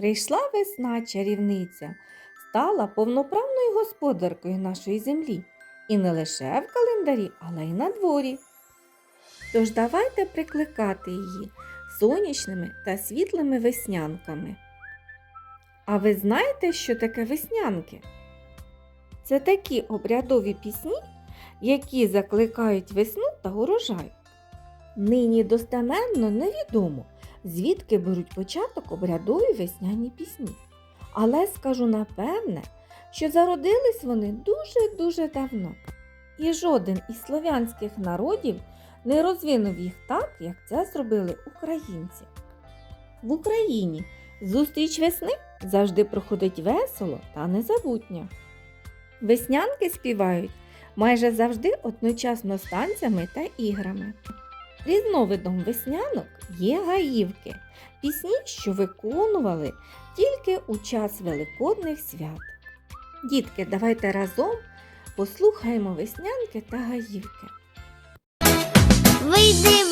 Прийшла весна чарівниця, стала повноправною господаркою нашої землі. І не лише в календарі, але й на дворі. Тож давайте прикликати її сонячними та світлими веснянками. А ви знаєте, що таке веснянки? Це такі обрядові пісні, які закликають весну та урожай. Нині достеменно невідомо, звідки беруть початок обрядові весняні пісні. Але скажу напевне, що зародились вони дуже-дуже давно. І жоден із слов'янських народів не розвинув їх так, як це зробили українці. В Україні зустріч весни завжди проходить весело та незабутньо. Веснянки співають майже завжди одночасно з танцями та іграми. Різновидом веснянок є гаївки, пісні, що виконували тільки у час великодних свят. Дітки, давайте разом послухаємо веснянки та гаївки. Вийди,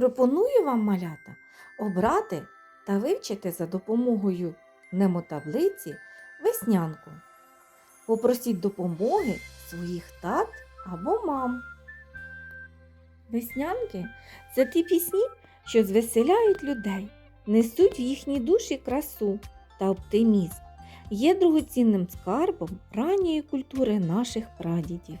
Пропоную вам, малята, обрати та вивчити за допомогою немотаблиці веснянку. Попросіть допомоги своїх тат або мам. Веснянки це ті пісні, що звеселяють людей, несуть в їхній душі красу та оптимізм, є другоцінним скарбом ранньої культури наших прадідів.